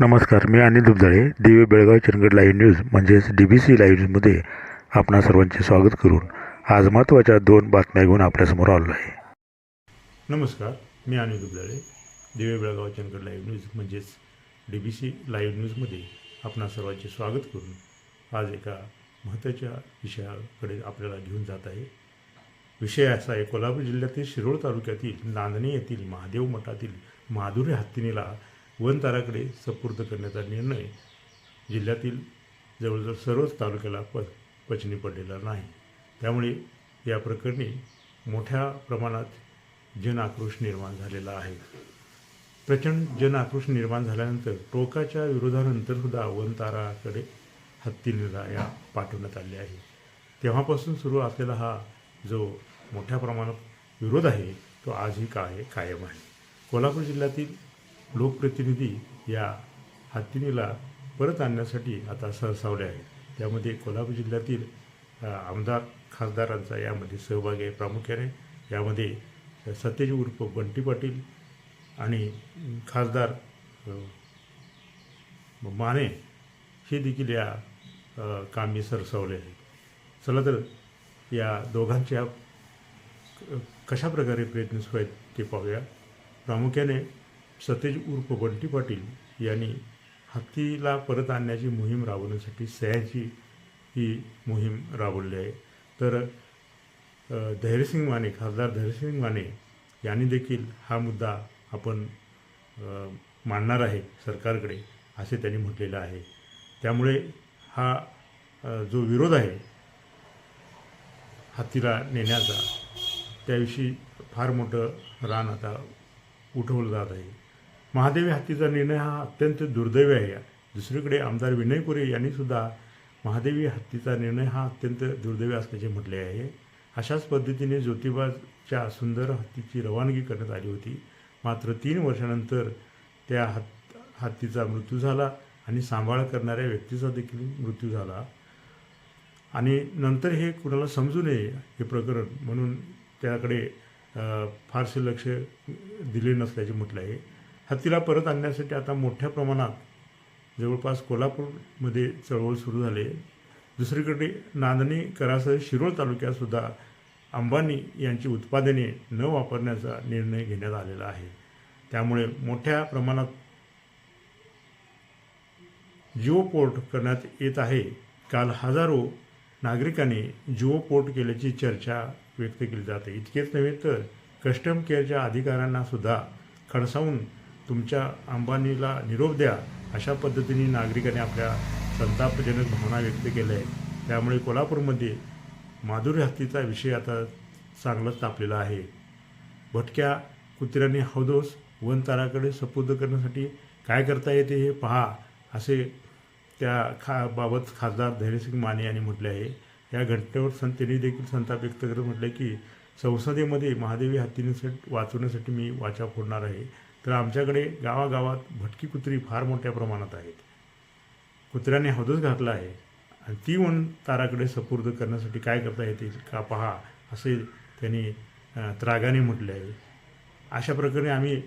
नमस्कार मी अनिल दुबदाळे दिवे Belgaum Chandgad live news म्हणजेच डी बी सी लाईव्ह न्यूजमध्ये आपणा सर्वांचे स्वागत करून आज महत्त्वाच्या दोन बातम्या घेऊन आपल्यासमोर आलो आहे. नमस्कार मी अनिल दुबदाळे दिवे बेळगाव चंदगड लाईव्ह न्यूज म्हणजेच डी बी सी लाईव्ह न्यूजमध्ये आपणा सर्वांचे स्वागत करून आज एका महत्त्वाच्या विषयाकडे आपल्याला घेऊन जात आहे. विषय असा आहे कोल्हापूर जिल्ह्यातील शिरोळ तालुक्यातील नांदणे येथील महादेव मठातील माधुरी हत्तीनेला वनताराकडे सपूर्द करण्याचा निर्णय जिल्ह्यातील जवळजवळ सर्वच तालुक्याला प पचनी पडलेला नाही. त्यामुळे या प्रकरणी मोठ्या प्रमाणात जनआक्रोश निर्माण झालेला आहे. प्रचंड जनआक्रोश निर्माण झाल्यानंतर टोकाच्या विरोधानंतर सुद्धा वनताराकडे हत्ती या पाठवण्यात आले आहे. तेव्हापासून सुरू असलेला हा जो मोठ्या प्रमाणात विरोध आहे तो आजही काय कायम आहे. कोल्हापूर जिल्ह्यातील लोकप्रतिनिधी या हत्तीनीला परत आणण्यासाठी आता सरसावले आहेत. त्यामध्ये कोल्हापूर जिल्ह्यातील आमदार खासदारांचा यामध्ये सहभाग आहे प्रामुख्याने. यामध्ये सतेज उर्फ बंटी पाटील आणि खासदार माने हे देखील या कामी सरसावले आहेत. चला तर या दोघांच्या क- कशा प्रकारे प्रयत्न सुरू आहेत ते पाहूया. प्रामुख्याने सतेज उर्फ बंटी पाटील यांनी हत्तीला परत आणण्याची मोहीम राबवण्यासाठी सह्याची ही मोहीम राबवली आहे. तर धैर्यसिंग माने खासदार धैर्यसिंग माने यांनी देखील हा मुद्दा आपण मांडणार आहे सरकारकडे असे त्यांनी म्हटलेलं आहे. त्यामुळे हा जो विरोध आहे हत्तीला नेण्याचा त्याविषयी फार मोठं रान आता उठवलं जात आहे. महादेवी हत्तीचा निर्णय हा अत्यंत दुर्दैवी आहे. दुसरीकडे आमदार विनय कोरे यांनी सुद्धा महादेवी हत्तीचा निर्णय हा अत्यंत दुर्दैवी असल्याचे म्हटले आहे. अशाच पद्धतीने ज्योतिबाच्या सुंदर हत्तीची रवानगी करण्यात आली होती. मात्र तीन वर्षानंतर त्या हत् हत्तीचा मृत्यू झाला आणि सांभाळ करणाऱ्या व्यक्तीचा देखील मृत्यू झाला. आणि नंतर हे कुणाला समजू नये हे प्रकरण म्हणून त्याकडे फारसे लक्ष दिले नसल्याचे म्हटलं आहे. हत्तीला परत आणण्यासाठी आता मोठ्या प्रमाणात जवळपास कोल्हापूरमध्ये चळवळ सुरू झाली आहे. दुसरीकडे नांदणी करासह शिरोळ तालुक्यातसुद्धा अंबानी यांची उत्पादने न वापरण्याचा निर्णय घेण्यात आलेला आहे. त्यामुळे मोठ्या प्रमाणात जिओ पोर्ट करण्यात येत आहे. काल हजारो नागरिकांनी जिओ पोर्ट केल्याची चर्चा व्यक्त केली जाते. इतकेच नव्हे तर कस्टम केअरच्या अधिकाऱ्यांनासुद्धा खडसावून तुमच्या अंबानीला निरोप द्या अशा पद्धतीने नागरिकांनी आपल्या संतापजनक भावना व्यक्त केल्या आहेत. त्यामुळे कोल्हापूरमध्ये माधुरी हत्तीचा विषय आता चांगलाच तापलेला आहे. भटक्या कुत्र्यांनी हौदोस वनताराकडे सपूर्द करण्यासाठी काय करता येते हे पहा असे त्या खा बाबत खासदार धैर्यसिंग माने यांनी म्हटले आहे. या घटनेवर संत त्यांनी देखील संताप व्यक्त करत म्हटलं की संसदेमध्ये महादेवी हत्तीने वाचवण्यासाठी मी वाचा फोडणार आहे. तर आमच्याकडे गावागावात भटकी कुत्री फार मोठ्या प्रमाणात आहेत. कुत्र्याने हौदच घातला आहे. आणि ती वन ताराकडे सपूर्द करण्यासाठी काय करता येते का पहा असे त्यांनी त्रागाने म्हटले आहे. अशा प्रकारे आम्ही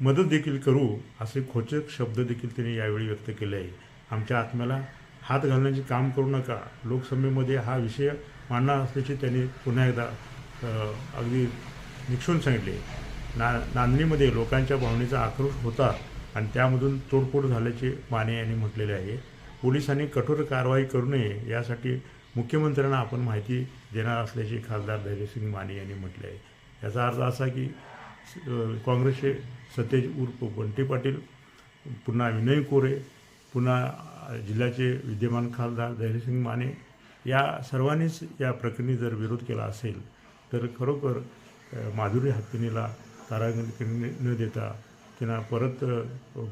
मदत देखील करू असे खोचक शब्द देखील त्यांनी यावेळी व्यक्त केले आहे. आमच्या आत्म्याला हात घालण्याचे काम करू नका. लोकसभेमध्ये हा विषय मांडणार असल्याचे त्यांनी पुन्हा एकदा अगदी निक्षून सांगितले. ना नांदणीमध्ये लोकांच्या भावनेचा आक्रोश होता आणि त्यामधून तोडफोड झाल्याचे माने यांनी म्हटलेले आहे. पोलिसांनी कठोर कारवाई करू नये यासाठी मुख्यमंत्र्यांना आपण माहिती देणार असल्याचे खासदार धैर्यसिंग माने यांनी म्हटले आहे. याचा अर्थ असा की काँग्रेसचे सतेज उर्फ बंटी पाटील पुन्हा विनय कोरे पुन्हा जिल्ह्याचे विद्यमान खासदार धैर्यसिंग माने या सर्वांनीच या प्रकरणी जर विरोध केला असेल तर खरोखर माधुरी हत्तीनीला कारागृह न देता त्यांना परत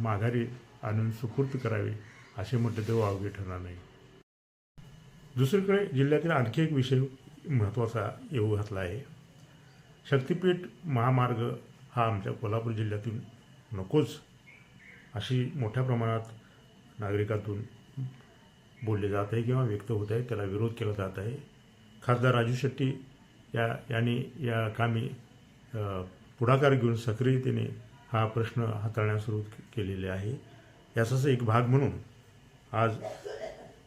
माघारी आणून सुपूर्द करावे असे म्हटले तर वावगे ठरणार नाही. दुसरीकडे जिल्ह्यातील आणखी एक विषय महत्त्वाचा येऊ घातला आहे. शक्तिपीठ महामार्ग हा आमच्या कोल्हापूर जिल्ह्यातून नकोच अशी मोठ्या प्रमाणात नागरिकातून बोलले जात आहे किंवा व्यक्त होत आहे त्याला विरोध केला जात आहे. खासदार राजू शेट्टी या यांनी या कामी पुढाकार घेऊन सक्रियतेने हा प्रश्न हाताळण्यास सुरू केलेले आहे. याचाच एक भाग म्हणून आज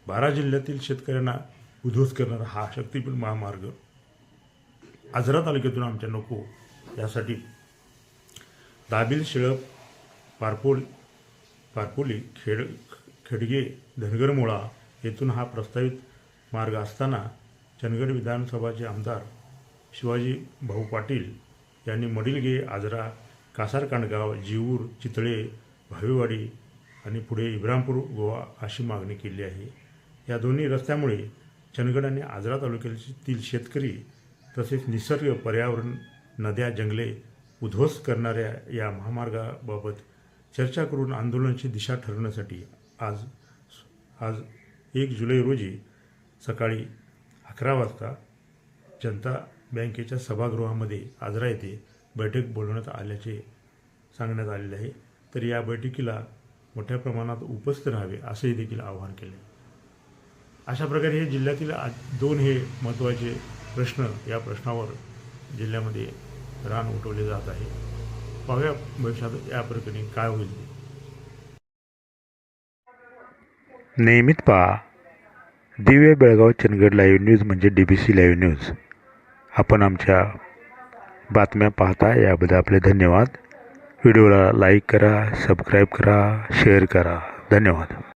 बारा जिल्ह्यातील शेतकऱ्यांना उद्ध्वस्त करणारा हा शक्तीपीठ महामार्ग आजरा तालुक्यातून आमच्या नको यासाठी दाबिल शिळप पारपोल पारपोली खेड खेडगे धनगरमोळा येथून हा प्रस्तावित मार्ग असताना चंदगड विधानसभाचे आमदार शिवाजी भाऊ पाटील यांनी मडिलगे आजरा कासारकांडगाव जीवूर चितळे भावेवाडी आणि पुढे इब्रामपूर गोवा अशी मागणी केली आहे. या दोन्ही रस्त्यामुळे चंदगड आणि आजरा तालुक्यातील शेतकरी तसेच निसर्ग पर्यावरण नद्या जंगले उद्ध्वस्त करणाऱ्या या महामार्गाबाबत चर्चा करून आंदोलनाची दिशा ठरवण्यासाठी आज आज एक जुलै रोजी सकाळी अकरा वाजता जनता बँकेच्या सभागृहामध्ये आजरा येथे बैठक बोलवण्यात आल्याचे सांगण्यात आलेले आहे. तर या बैठकीला मोठ्या प्रमाणात उपस्थित राहावे असेही देखील आवाहन केले. अशा प्रकारे हे जिल्ह्यातील आज दोन हे महत्त्वाचे प्रश्न या प्रश्नावर जिल्ह्यामध्ये रान उठवले जात आहे. पाहूया भविष्यात या प्रकरणी काय होईल नियमित पहा. दिव्य बेळगाव चंदगड लाईव्ह न्यूज म्हणजे D B C live news आपण आमच्या बातम्या पाहता याबद्दल आपले धन्यवाद. व्हिडिओला लाईक करा सबस्क्राईब करा शेअर करा. धन्यवाद.